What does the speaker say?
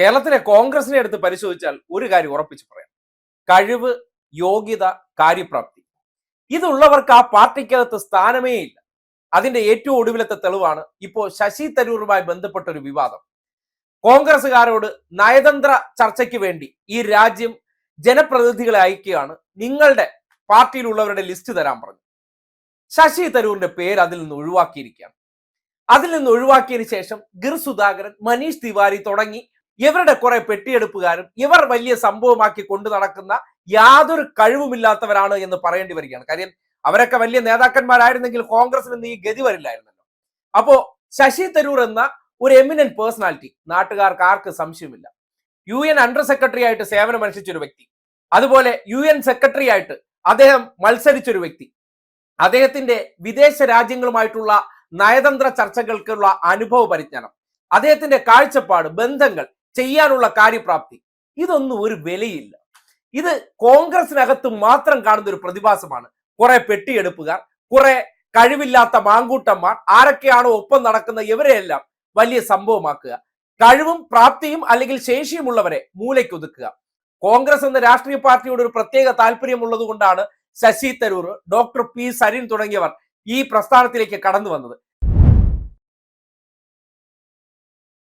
കേരളത്തിലെ കോൺഗ്രസിനെ എടുത്ത് പരിശോധിച്ചാൽ ഒരു കാര്യം ഉറപ്പിച്ച് പറയാം. കഴിവ് യോഗ്യത കാര്യപ്രാപ്തി. ഇതുള്ളവർക്ക് ആ പാർട്ടിക്കകത്ത് സ്ഥാനമേ ഇല്ല. അതിന്റെ ഏറ്റവും ഒടുവിലത്തെ തെളിവാണ് ഇപ്പോൾ ശശി തരൂറുമായി ബന്ധപ്പെട്ട ഒരു വിവാദം. കോൺഗ്രസ്സുകാരോട് നയതന്ത്ര ചർച്ചയ്ക്ക് വേണ്ടി ഈ രാജ്യം ജനപ്രതിനിധികളെ അയക്കുകയാണ്. നിങ്ങളുടെ പാർട്ടിയിലുള്ളവരുടെ ലിസ്റ്റ് തരാൻ പറഞ്ഞു. ശശി തരൂരിന്റെ പേര് അതിൽ നിന്ന് ഒഴിവാക്കിയിരിക്കുകയാണ്. അതിൽ നിന്ന് ഒഴിവാക്കിയതിനു ശേഷം ഗിർ സുധാകരൻ മനീഷ് തിവാരി തുടങ്ങി ഇവരുടെ കുറെ പെട്ടിയെടുപ്പുകാരും ഇവർ വലിയ സംഭവമാക്കി കൊണ്ടു നടക്കുന്ന യാതൊരു കഴിവുമില്ലാത്തവരാണ് എന്ന് പറയേണ്ടി വരികയാണ്. കാര്യം അവരൊക്കെ വലിയ നേതാക്കന്മാരായിരുന്നെങ്കിൽ കോൺഗ്രസിന് ഇന്ന് ഈ ഗതി വരില്ലായിരുന്നല്ലോ. അപ്പോ ശശി തരൂർ എന്ന ഒരു എമിനന്റ് പേഴ്സണാലിറ്റി നാട്ടുകാർക്ക് ആർക്ക് സംശയമില്ല യു എൻ അണ്ടർ സെക്രട്ടറി ആയിട്ട് സേവനം ഒരു വ്യക്തി അതുപോലെ യു എൻ സെക്രട്ടറി ആയിട്ട് അദ്ദേഹം മത്സരിച്ചൊരു വ്യക്തി അദ്ദേഹത്തിന്റെ വിദേശ രാജ്യങ്ങളുമായിട്ടുള്ള നയതന്ത്ര ചർച്ചകൾക്കുള്ള അനുഭവ പരിജ്ഞാനം അദ്ദേഹത്തിന്റെ കാഴ്ചപ്പാട് ബന്ധങ്ങൾ ചെയ്യാനുള്ള കാര്യപ്രാപ്തി. ഇതൊന്നും ഒരു വിലയില്ല. ഇത് കോൺഗ്രസിനകത്ത് മാത്രം കാണുന്ന ഒരു പ്രതിഭാസമാണ്. കുറെ പെട്ടിയെടുപ്പുകാർ കുറെ കഴിവില്ലാത്ത മാങ്കൂട്ടന്മാർ ആരൊക്കെയാണോ ഒപ്പം നടക്കുന്ന ഇവരെയെല്ലാം വലിയ സംഭവമാക്കുക. കഴിവും പ്രാപ്തിയും അല്ലെങ്കിൽ ശേഷിയുമുള്ളവരെ മൂലയ്ക്കൊതുക്കുക. കോൺഗ്രസ് എന്ന രാഷ്ട്രീയ പാർട്ടിയോട് ഒരു പ്രത്യേക താല്പര്യമുള്ളത് കൊണ്ടാണ് ശശി തരൂർ ഡോക്ടർ പി സരിൻ തുടങ്ങിയവർ ഈ പ്രസ്ഥാനത്തിലേക്ക് കടന്നു വന്നത്.